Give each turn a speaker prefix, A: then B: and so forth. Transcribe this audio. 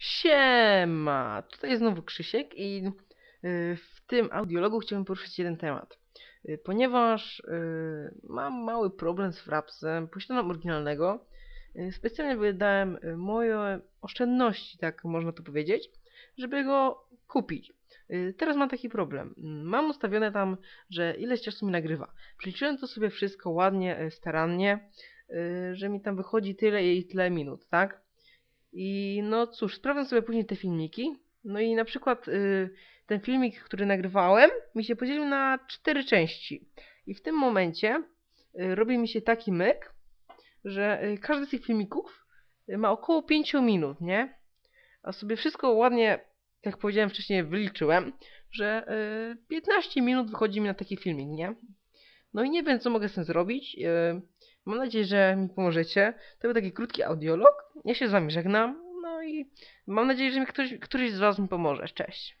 A: Siema! Tutaj znowu Krzysiek i y, w tym audiologu chciałbym poruszyć jeden temat. Y, Ponieważ y, mam mały problem z Frapsem, posiadam oryginalnego, specjalnie wydałem moje oszczędności, tak można to powiedzieć, żeby go kupić. Teraz mam taki problem. Mam ustawione tam, że ileś czasu mi nagrywa. Przeliczyłem to sobie wszystko ładnie, starannie, że mi tam wychodzi tyle i tyle minut, tak? I no cóż, sprawdzam sobie później te filmiki. No i na przykład y, ten filmik, który nagrywałem, mi się podzielił na cztery części. I w tym momencie y, robi mi się taki myk, że y, każdy z tych filmików y, ma około 5 minut, nie? A sobie wszystko ładnie, jak powiedziałem wcześniej, wyliczyłem, że y, 15 minut wychodzi mi na taki filmik, nie? No i nie wiem, co mogę z tym zrobić. y, Mam nadzieję, że mi pomożecie. To był taki krótki audiolog. Ja się z wami żegnam. No i mam nadzieję, że mi ktoś, któryś z was mi pomoże. Cześć.